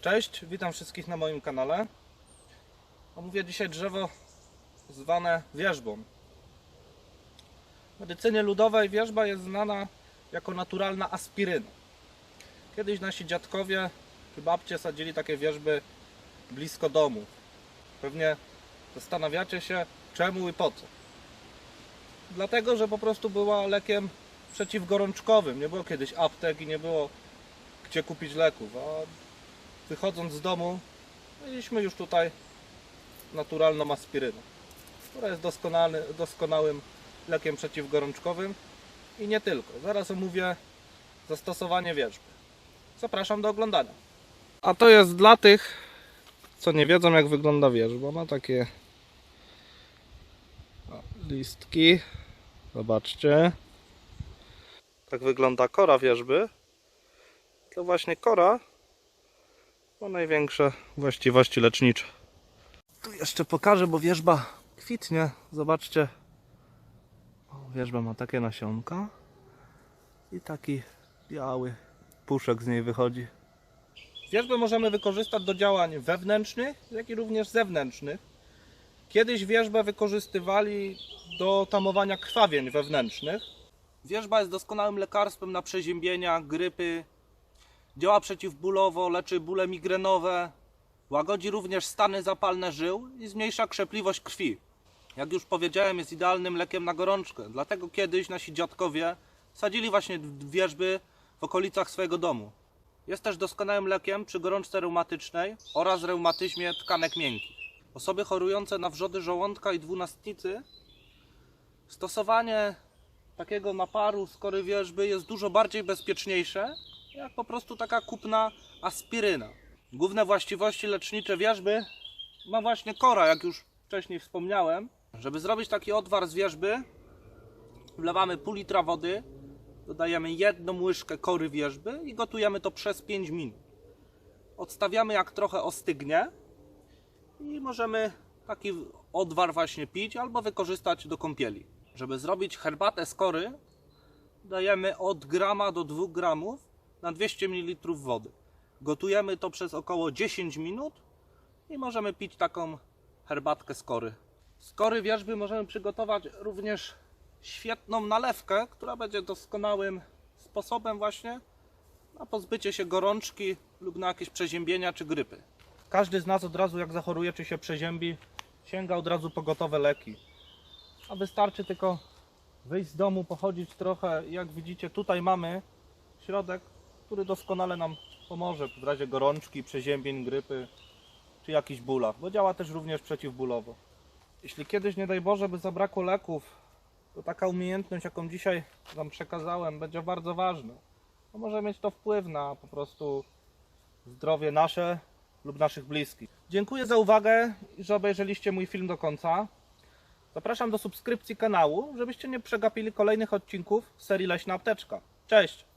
Cześć, witam wszystkich na moim kanale. Omówię dzisiaj drzewo zwane wierzbą. W medycynie ludowej wierzba jest znana jako naturalna aspiryna. Kiedyś nasi dziadkowie czy babcie sadzili takie wierzby blisko domu. Pewnie zastanawiacie się czemu i po co. Dlatego, że po prostu była lekiem przeciwgorączkowym. Nie było kiedyś aptek i nie było gdzie kupić leków. A wychodząc z domu, mieliśmy już tutaj naturalną aspirynę, która jest doskonały, doskonałym lekiem przeciwgorączkowym i nie tylko. Zaraz omówię zastosowanie wierzby. Zapraszam do oglądania. A to jest dla tych, co nie wiedzą jak wygląda wierzba. Ma takie listki. Zobaczcie. Tak wygląda kora wierzby. To właśnie kora ma największe właściwości lecznicze. Tu jeszcze pokażę, bo wierzba kwitnie. Zobaczcie. O, wierzba ma takie nasionka i taki biały puszek z niej wychodzi. Wierzbę możemy wykorzystać do działań wewnętrznych, jak i również zewnętrznych. Kiedyś wierzbę wykorzystywali do tamowania krwawień wewnętrznych. Wierzba jest doskonałym lekarstwem na przeziębienia, grypy, Działa przeciwbólowo, leczy bóle migrenowe, łagodzi również stany zapalne żył i zmniejsza krzepliwość krwi. Jak już powiedziałem, jest idealnym lekiem na gorączkę. Dlatego kiedyś nasi dziadkowie sadzili właśnie wierzby w okolicach swojego domu. Jest też doskonałym lekiem przy gorączce reumatycznej oraz reumatyzmie tkanek miękkich. Osoby chorujące na wrzody żołądka i dwunastnicy stosowanie takiego naparu z kory wierzby jest dużo bardziej bezpieczniejsze jak po prostu taka kupna aspiryna. Główne właściwości lecznicze wierzby ma właśnie kora, jak już wcześniej wspomniałem. Żeby zrobić taki odwar z wierzby, wlewamy pół litra wody, dodajemy jedną łyżkę kory wierzby i gotujemy to przez 5 minut. Odstawiamy jak trochę ostygnie i możemy taki odwar właśnie pić albo wykorzystać do kąpieli. Żeby zrobić herbatę z kory, dajemy od grama do 2 gramów na 200 ml wody. Gotujemy to przez około 10 minut i możemy pić taką herbatkę z kory. Z kory wierzby możemy przygotować również świetną nalewkę, która będzie doskonałym sposobem właśnie na pozbycie się gorączki lub na jakieś przeziębienia czy grypy. Każdy z nas od razu jak zachoruje czy się przeziębi, sięga od razu po gotowe leki. A wystarczy tylko wyjść z domu, pochodzić trochę. Jak widzicie, tutaj mamy środek, który doskonale nam pomoże w razie gorączki, przeziębień, grypy czy jakichś bólach, bo działa też również przeciwbólowo. Jeśli kiedyś, nie daj Boże, by zabrakło leków, to taka umiejętność, jaką dzisiaj Wam przekazałem, będzie bardzo ważna. Może mieć to wpływ na po prostu zdrowie nasze lub naszych bliskich. Dziękuję za uwagę i że obejrzeliście mój film do końca. Zapraszam do subskrypcji kanału, żebyście nie przegapili kolejnych odcinków serii Leśna Apteczka. Cześć!